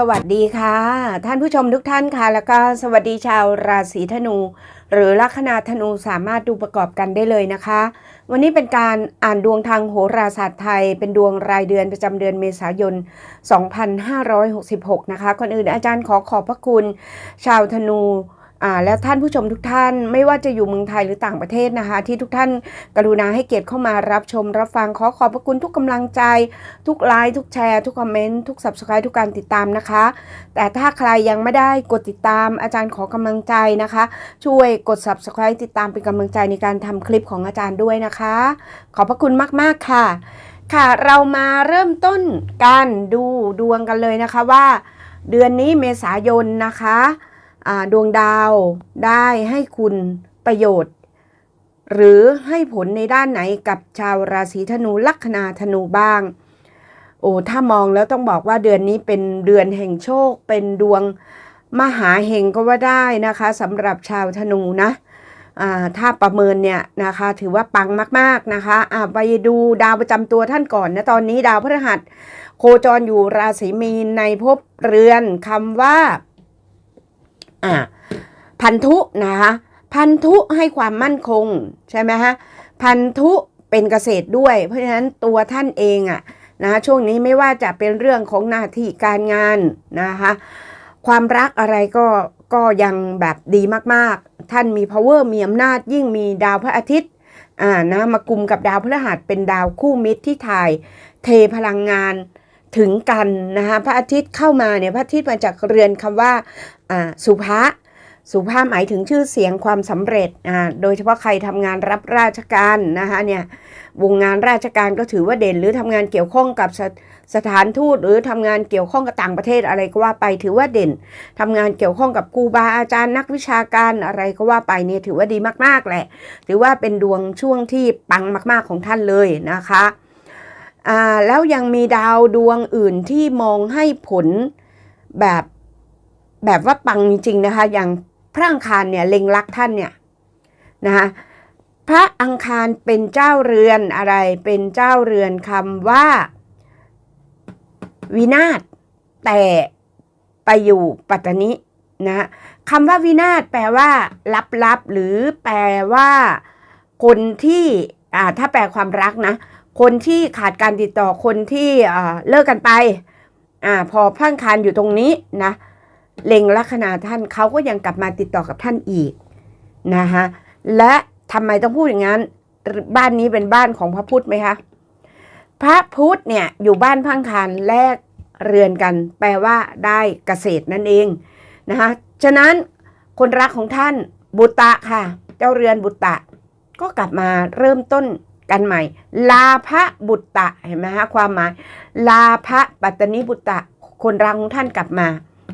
สวัสดีค่ะ ท่านผู้ชมทุกท่านค่ะ แล้วก็สวัสดีชาวราศีธนู หรือลัคนาธนูสามารถดูประกอบกันได้เลยนะคะ วันนี้เป็นการอ่านดวงทางโหราศาสตร์ไทย เป็นดวงรายเดือนประจำเดือนเมษายน 2566 นะคะก่อนอื่นอาจารย์ขอขอบพระคุณ ชาวธนู และท่านผู้ชมทุกท่านไม่ว่าจะอยู่เมืองไทยหรือต่างประเทศนะคะ ที่ทุกท่านกรุณาให้เกียรติเข้ามารับชมรับฟังขอขอบพระคุณทุกกำลังใจ ทุกไลค์ทุกแชร์ทุกคอมเมนต์ทุก subscribe ทุกการติดตามนะคะ แต่ถ้าใครยังไม่ได้กดติดตามอาจารย์ขอกำลังใจนะคะ ช่วยกด subscribe ติดตามเป็นกำลังใจในการทำคลิปของอาจารย์ด้วยนะคะ ขอบพระคุณมาก ๆ ค่ะ ค่ะเรามาเริ่มต้นการดูดวงกันเลยนะคะว่า เดือนนี้เมษายนนะคะ ดวงดาวได้ให้คุณประโยชน์ หรือให้ผลในด้านไหนกับชาวราศีธนูลัคนาธนูบ้าง โอ้ถ้ามองแล้วต้องบอกว่าเดือนนี้เป็นเดือนแห่งโชค เป็นดวงมหาเฮงก็ว่าได้นะคะสำหรับชาวธนูนะถ้าประเมินเนี่ยนะคะถือว่าปังมากๆนะคะอ่าไปดูดาวประจำตัวท่านก่อนนะตอนนี้ดาวพฤหัส โคจรอยู่ราศีมีนในภพเรือนคำว่า อ่าพันธุนะคะพันธุให้ความมั่นคงใช่ไหมฮะพันธุเป็นเกษตรด้วย เพราะฉะนั้นตัวท่านเองอะนะช่วงนี้ไม่ว่าจะเป็นเรื่องของหน้าที่การงานนะคะความรักอะไรก็ก็ยังแบบดีมากๆ ท่านมี power มีอำนาจยิ่งมีดาวพระอาทิตย์อ่านะมากุมกับดาวพฤหัสเป็นดาวคู่มิตรที่ถ่ายเทพลังงาน ถึงกันนะคะพระอาทิตย์เข้ามาเนี่ยพระอาทิตย์มาจากเรือนคำว่าอ่าสุภะสุภาพหมายถึงชื่อเสียงความสำเร็จอ่าโดยเฉพาะใครทำงานรับราชการนะคะเนี่ยวงงานราชการก็ถือว่าเด่น หรือทำงานเกี่ยวข้องกับสสถานทูตหรือทำงานเกี่ยวข้องกับต่างประเทศอะไรก็ว่าไปถือว่าเด่นทำงานเกี่ยวข้องกับครูบาอาจารย์นักวิชาการอะไรก็ว่าไปเนี่ยถือว่าดีมากๆแหละ ถือว่าเป็นดวงช่วงที่ปังมาก ๆของท่านเลยนะคะ แล้วยังมีดาวดวงอื่นที่มองให้ผลแบบแบบว่าปังจริงๆนะคะ อย่างพระอังคารเนี่ยเล็งรักท่านเนี่ยนะคะพระอังคารเป็นเจ้าเรือนอะไรเป็นเจ้าเรือนคำว่า วินาศแต่ไปอยู่ปัตตานินะคำว่าวินาศแปลว่า ลับๆหรือแปลว่า คนที่อ่าถ้าแปลความรักนะ คนที่ขาดการติดต่อคนที่เลิกกันไปอ่าพอพังคารอยู่ตรงนี้นะเล็งลัคนาท่านเขาก็ยังกลับมาติดต่อกับท่านอีกนะคะและทำไมต้องพูดอย่างนั้น บ้านนี้เป็นบ้านของพระพุทธไหมคะพระพุทธเนี่ยอยู่บ้านพังคารแลกเรือนกัน แปลว่าได้เกษตรนั่นเองนะคะฉะนั้นคนรักของท่านบุตตะค่ะ เจ้าเรือนบุตตะ ก็กลับมาเริ่มต้น กันใหม่ ลาภะบุตตะเห็นไหมฮะความหมาย ลาภะปัตตนิบุตตะ คนรักของท่านกลับมา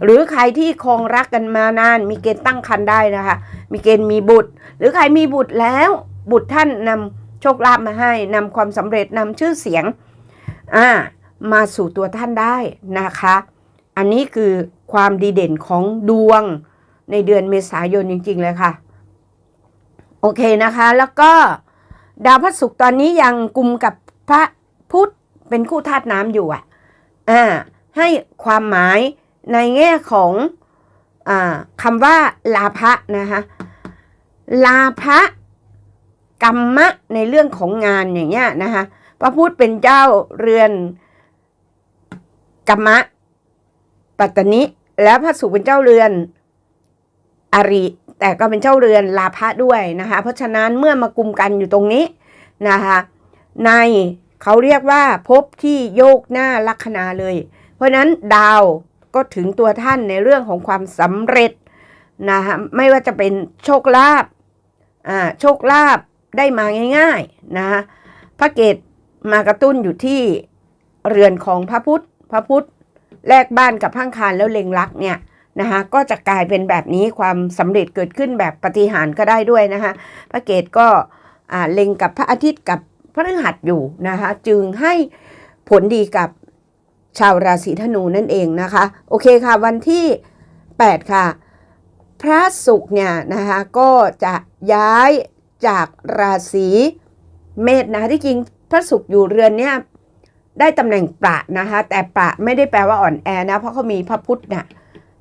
หรือใครที่คองรักกันมานาน มีเกณฑ์ตั้งครรภ์ได้นะคะ มีเกณฑ์มีบุตร หรือใครมีบุตรแล้ว บุตรท่านนำโชคลาภมาให้นำความสำเร็จนำชื่อเสียงอ่ามาสู่ตัวท่านได้นะคะ อันนี้คือความดีเด่นของดวงในเดือนเมษายนจริง ๆ เลยค่ะ โอเคนะคะแล้วก็ ดาวพระศุกร์ตอนนี้ยังกลุ่มกับพระพุธเป็นคู่ธาตุน้ำอยู่อะอ่าให้ความหมายในแง่ของอ่าคำว่าลาภะนะคะลาภะกรรมะในเรื่องของงานอย่างเงี้ยนะคะพระพุธเป็นเจ้าเรือนกรรมะ ปัตตนิ แล้วพระศุกร์เป็นเจ้าเรือน อริ แต่ก็เป็นเจ้าเรือนลาภะด้วยนะคะ เพราะฉะนั้นเมื่อมากุมกันอยู่ตรงนี้นะคะในเขาเรียกว่าภพที่โยกหน้าลัคนาเลย เพราะฉะนั้นดาวก็ถึงตัวท่านในเรื่องของความสำเร็จนะคะไม่ว่าจะเป็นโชคลาภอ่าโชคลาภได้มาง่ายๆนะคะพระเกตมากระตุ้นอยู่ที่เรือนของพระพุทธ พระพุทธแลกบ้านกับพังคารแล้วเล็งรักเนี่ย นะคะก็จะกลายเป็นแบบนี้ความสำเร็จเกิดขึ้นแบบปฏิหารก็ได้ด้วยนะคะพระเกตก็เล็งกับพระอาทิตย์กับพระฤหัสอยู่นะคะจึงให้ผลดีกับชาวราศีธนูนั่นเองนะคะ โอเคค่ะ วันที่ 8 ค่ะ พระศุกร์เนี่ยนะคะก็จะย้ายจากราศีเมษนะคะที่จริงพระศุกร์อยู่เรือนเนี่ยได้ตำแหน่งประนะคะแต่ประไม่ได้แปลว่าอ่อนแอนะเพราะเขามีพระพุทธน่ะ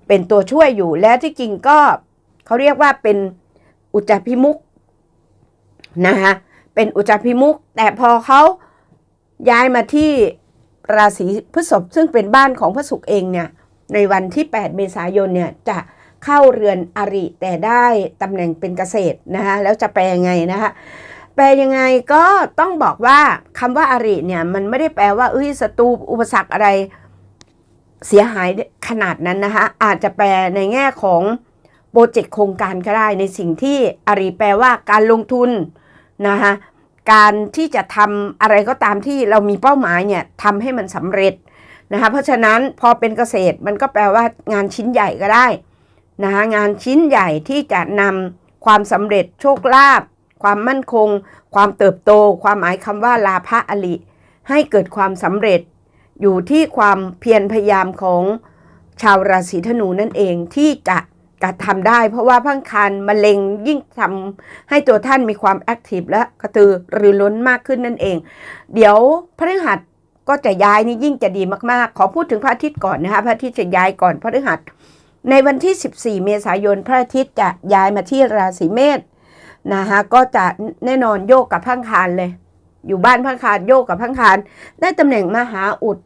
เป็นตัวช่วยอยู่และที่จริงก็เขาเรียกว่าเป็นอุจจาพิมุกนะคะเป็นอุจจาพิมุกแต่พอเขาย้ายมาที่ราศีพฤษภซึ่งเป็นบ้านของพระศุกร์เองเนี่ยในวันที่ 8 เมษายนเนี่ยจะเข้าเรือนอริแต่ได้ตำแหน่งเป็นเกษตรนะคะแล้วจะแปลยังไงนะคะแปลยังไงก็ต้องบอกว่าคำว่าอริเนี่ยมันไม่ได้แปลว่าเอ้ยศัตรูอุปสรรคอะไร เสียหายขนาดนั้นนะคะอาจจะแปลในแง่ของโปรเจกต์โครงการก็ได้ในสิ่งที่อริแปลว่าการลงทุนนะคะการที่จะทำอะไรก็ตามที่เรามีเป้าหมายเนี่ยทำให้มันสำเร็จนะคะเพราะฉะนั้นพอเป็นเกษตรมันก็แปลว่างานชิ้นใหญ่ก็ได้นะคะงานชิ้นใหญ่ที่จะนำความสำเร็จโชคลาภความมั่นคง ความเติบโต ความหมายคำว่าลาภะอลิให้เกิดความสำเร็จ อยู่ที่ความเพียรพยายามของชาวราศีธนูนั่นเองที่จะกระทำได้ เพราะว่าพังคารมะเร็งยิ่งทำให้ตัวท่านมีความแอคทีฟและกระตือรือร้นมากขึ้นนั่นเอง เดี๋ยวพฤหัสก็จะย้ายนี่ยิ่งจะดีมากๆ ขอพูดถึงพระอาทิตย์ก่อนนะคะพระอาทิตย์จะย้ายก่อนพฤหัสในวันที่ 14 เมษายนพระอาทิตย์จะย้ายมาที่ราศีเมษนะคะก็จะแน่นอนโยกกับพังคารเลย อยู่บ้านพังคารโยกกับพังคารได้ตำแหน่งมหาอุด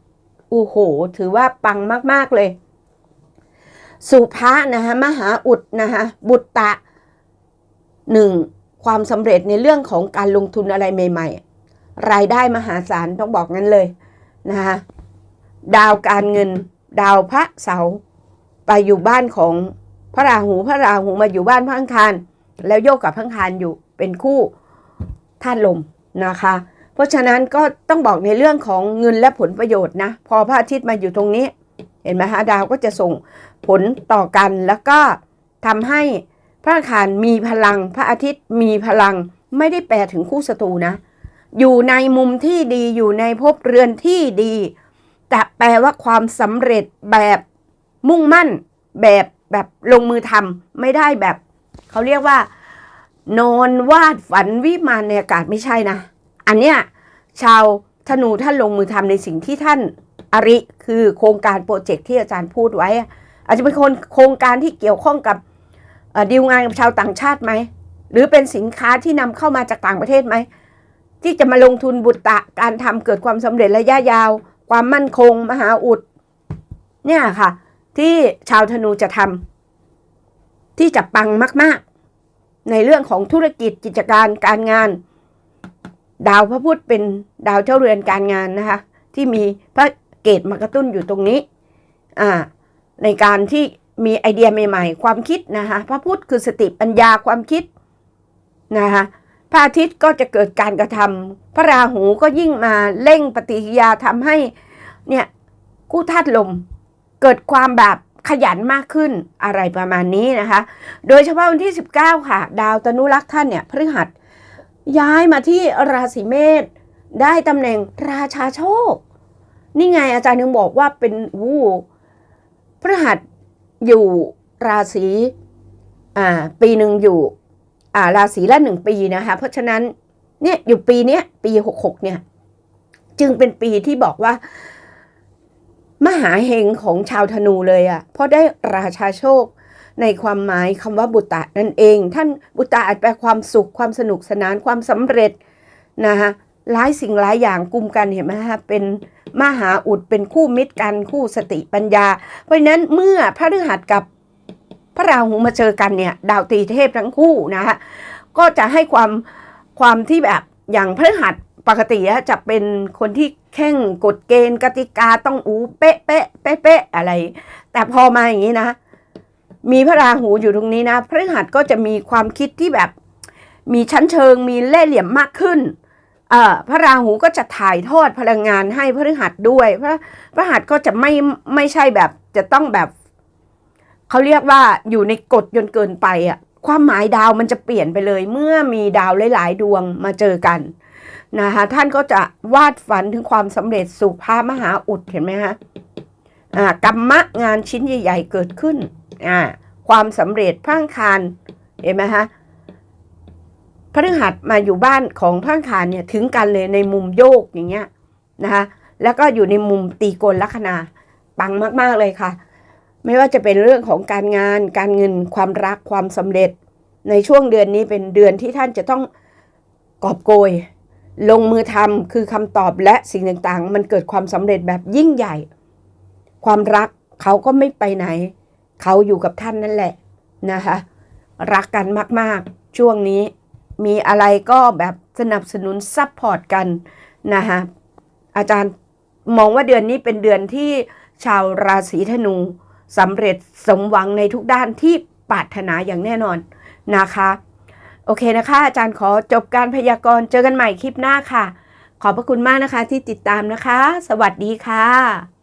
อูโห ถือว่าปังมาก ๆ เลย สุภะนะคะมหาอุดนะคะบุตตะหนึ่งความสำเร็จในเรื่องของการลงทุนอะไรใหม่ ๆ รายได้มหาศาลต้องบอกงั้นเลยนะคะดาวการเงิน ดาวพระเสาไปอยู่บ้านของพระราหูพระราหูมาอยู่บ้านพระอังคาร แล้วโยกกับพระอังคารอยู่เป็นคู่ธาตุลมนะคะ เพราะฉะนั้นก็ต้องบอกในเรื่องของเงินและผลประโยชน์นะ พอพระอาทิตย์มาอยู่ตรงนี้ เห็นไหมคะดาวก็จะส่งผลต่อกันแล้วก็ทำให้พระอังคารมีพลัง พระอาทิตย์มีพลังไม่ได้แปลถึงคู่ศัตรูนะ อยู่ในมุมที่ดีอยู่ในภพเรือนที่ดีแต่แปลว่าความสำเร็จแบบมุ่งมั่น แบบแบบลงมือทำไม่ได้แบบ เขาเรียกว่า นอนวาดฝันวิมานในอากาศไม่ใช่นะ อันเนี้ยชาวธนูท่านลงมือทำในสิ่งที่ท่านอริคือโครงการโปรเจกต์ที่อาจารย์พูดไว้ อาจจะเป็นคนโครงการที่เกี่ยวข้องกับดีลงานกับชาวต่างชาติไหม หรือเป็นสินค้าที่นำเข้ามาจากต่างประเทศไหม ที่จะมาลงทุนบุตรตะการทำเกิดความสำเร็จระยะยาว ความมั่นคง มหาอุด เนี่ยค่ะ ที่ชาวธนูจะทำที่จะปังมาก ๆ ในเรื่องของธุรกิจกิจการการงาน ดาวพระพุธเป็นดาวเจ้าเรือนการงานนะคะ ที่มีพระเกตมากระตุ้นอยู่ตรงนี้อ่าในการที่มีไอเดียใหม่ ๆ ความคิดนะคะพระพุธคือสติปัญญาความคิดนะคะพระอาทิตย์ก็จะเกิดการกระทำพระราหูก็ยิ่งมาเร่งปฏิกิริยาทำให้เนี่ยกู้ธาตุลม เกิดความแบบขยันมากขึ้นอะไรประมาณนี้นะคะ โดยเฉพาะวันที่ 19 ค่ะ ดาวตนุรักษ์ท่านเนี่ยพฤหัส ย้ายมาที่ราศีเมษได้ตำแหน่งราชาโชค นี่ไงอาจารย์ยังบอกว่าเป็นวู้พฤหัสอยู่ราศีอ่าปีหนึ่งอยู่อ่าราศีละหนึ่งปีนะคะ เพราะฉะนั้นเนี่ยอยู่ปีเนี้ยปีหกหกเนี่ยจึงเป็นปีที่บอกว่า มหาเฮงของชาวธนูเลยอะ่ะเพราะได้ราชาโชค ในความหมายคำว่าบุตรนั่นเอง ท่านบุตรอาจแปลความสุขความสนุกสนานความสำเร็จนะคะหลายสิ่งหลายอย่างกลุ่มกันเห็นไหมฮะเป็นมหาอุดเป็นคู่มิตรกันคู่สติปัญญา เพราะนั้นเมื่อพระฤหัสกับพระราหูมาเจอกันเนี่ย ดาวตีเทพทั้งคู่นะคะก็จะให้ความความที่แบบอย่างพระฤหัสปกติจะเป็นคนที่แข่งกฎเกณฑ์กติกาต้องอูเป๊ะเป๊ะเป๊ะเป๊ะอะไร แต่พอมาอย่างนี้นะ มีพระราหูอยู่ตรงนี้นะพฤหัสก็จะมีความคิดที่แบบ มีชั้นเชิงมีเล่ห์เหลี่ยมมากขึ้นเอ่อพระราหูก็จะถ่ายทอดพลังงานให้พฤหัสด้วยพระพระหัสก็จะไม่ไม่ใช่แบบจะต้องแบบเขาเรียกว่าอยู่ในกฎจนเกินไปอะความหมายดาวมันจะเปลี่ยนไปเลย เมื่อมีดาวหลาย ๆ ดวงมาเจอกันนะคะท่านก็จะวาดฝันถึงความสำเร็จสู่พามหาอุดเห็นไหมฮะอ่ากรรมะงานชิ้นใหญ่ ๆ เกิดขึ้น อ่าความสำเร็จพังคารเห็นไหมฮะพฤหัสมาอยู่บ้านของพังคารเนี่ยถึงกันเลยในมุมโยกอย่างเงี้ยนะคะแล้วก็อยู่ในมุมตีกนลัคนาปังมาก ๆ เลยค่ะ ไม่ว่าจะเป็นเรื่องของการงาน การเงินความรักความสำเร็จ ในช่วงเดือนนี้เป็นเดือนที่ท่านจะต้องกอบโกย ลงมือทำคือคำตอบและสิ่งต่างๆ มันเกิดความสำเร็จแบบยิ่งใหญ่ ความรักเขาก็ไม่ไปไหน เขาอยู่กับท่านนั่นแหละนะคะ รักกันมากๆ ช่วงนี้มีอะไรก็แบบสนับสนุนซัพพอร์ตกันนะคะอาจารย์มองว่าเดือนนี้เป็นเดือนที่ชาวราศีธนูสำเร็จสมหวังในทุกด้านที่ปรารถนาอย่างแน่นอนนะคะ โอเคนะคะ อาจารย์ขอจบการพยากรณ์เจอกันใหม่คลิปหน้าค่ะ ขอบพระคุณมากนะคะที่ติดตามนะคะ สวัสดีค่ะ